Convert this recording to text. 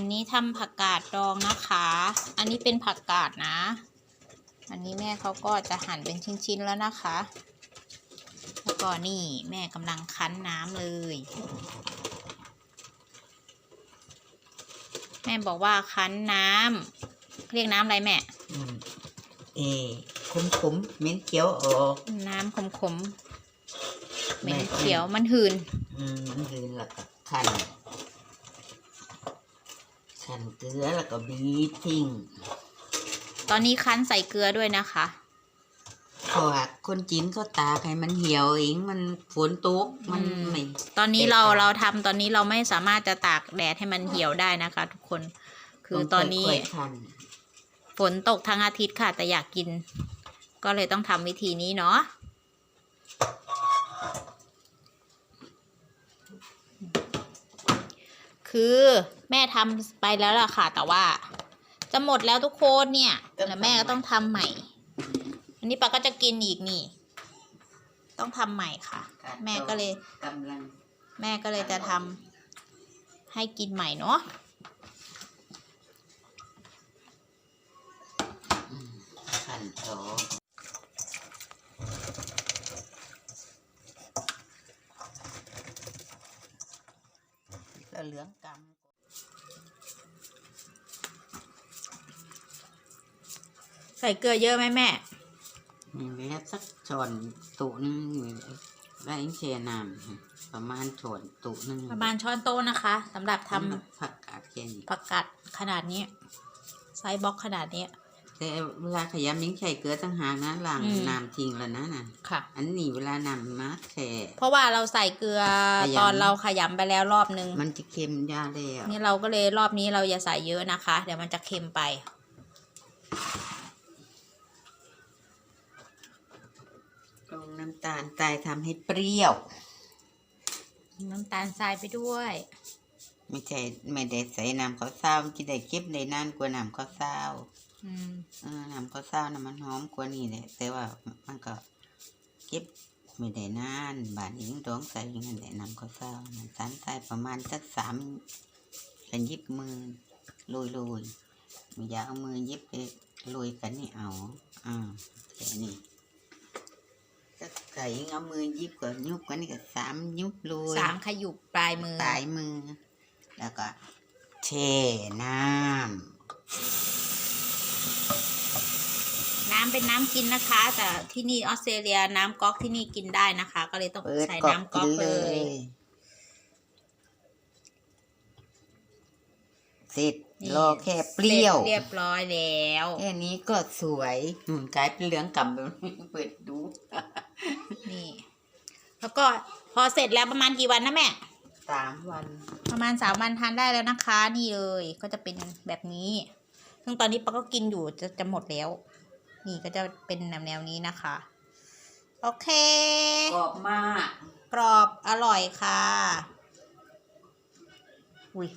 อันนี้ทำผักกาดดองนะคะ อันนี้เป็นผักกาดนะ อันนี้แม่เขาก็จะหั่นเป็นชิ้นๆแล้วนะคะ แล้วก็นี่แม่กำลังคั้นน้ำเลย แม่บอกว่าคั้นน้ำเรียกน้ำอะไรแม่อืมเอขมขมๆเหม็นเขียวออก น้ำขมๆเหม็นแม่เขียวมันหืน อืมมันคือแล้วก็ขัน ขันเกลือแล้วก็บีบทิ้งตอนนี้คั้นใส่เกลือด้วยนะคะเพราะว่าคนจีนเขาตากให้มันเหี่ยวเองมันฝนตกมันอืมไม่ตอนนี้แตกเราต่างเราทำตอนนี้เราไม่สามารถจะตากแดดให้มันเหี่ยวได้นะคะ ทุกคนคือตอนนี้ค่ยๆขันฝนตกทั้งอาทิตย์ค่ะ แต่อยากกิน ก็เลยต้องทำวิธีนี้เนาะ คือแม่ทำไปแล้วล่ะค่ะ แต่ว่า จะหมดแล้วทุกคนเนี่ยแล้วแม่ก็ต้องทำใหม่ อันนี้ปาก็จะกินอีกนี่ ต้องทำใหม่ค่ะ แม่ก็เลยกำลังแม่ก็เลยจะทำให้กินใหม่เนาะขันต่อแล้วเหลืองกำใส่เกลือเยอะไหมแม่มีแค่สักช้อนตุนึงมีได้อิงเชน้ำประมาณช้อนตุนึงประมาณช้อนโต๊ะนะคะสำหรับทำผักกาดแค่นี้ผักกาดขนาดนี้ ไซส์บล็อกขนาดนี้ แต่เวลาขยำยิ่งใส่เกลือต่างหากนะล้างอืม น้ำทิ้งแล้วนะน่ะค่ะ อันนี้เวลานำมาแช่ เพราะว่าเราใส่เกลือขยำ ตอนเราขยำไปแล้วรอบนึง มันจะเค็มยาแล้วนี่เราก็เลยรอบนี้เราอย่าใส่เยอะนะคะ เดี๋ยวมันจะเค็มไป ลงน้ำตาลตายทำให้เปรี้ยว น้ำตาลทรายไปด้วย ไม่ใช่ไม่ได้ใส่น้ำข้าวเศร้ามันจะได้เก็บได้นานกว่าน้ำข้าวเศร้า อืมเออน้ำข้าวเศร้านะมันหอมกว่านี่แหละแต่ว่ามันก็เก็บไม่ได้นานบาทนี้ต้องใส่อยังไงแหละน้ำข้าวเศร้าน้ำตาลทรายประมาณสักสามกันยิบมือโรยโรยๆไม่อยากเอามือยิบไปโรยกันนี่เอาอ่าแค่นี้ถ้าไก่ยังเอามือยิบก็ยุบกันนี่ก็สามยุบโรยสามขยุบปลายมือปลายมือ แล้วก็เทน้ น้ำเป็นน้ำกินนะคะ แต่ที่นี่ออสเตรเลียน้ำก๊อกที่นี่กินได้นะคะ ก็เลยต้องำเปิดใส่กรอบน้ำก๊กิอกนเลเลยยเสร็จนี่รอแค่เปรี้ยวสร็จเรียบร้อยแล้วแค่นี้ก็สวยอืมกลายเป็นเหลืองกำแบบนี้เปิดดูนี่ แล้วก็พอเสร็จแล้วประมาณกี่วันนะแม่สามวัน ประมาณสามวันทานได้แล้วนะคะ นี่เลยก็จะเป็นแบบนี้ ซึ่งตอนนี้ปาก็กินอยู่จะจะหมดแล้ว นี่ก็จะเป็นแนวแนวๆนี้นะคะ โอเค กรอบมาก กรอบอร่อยค่ะ อุ้ย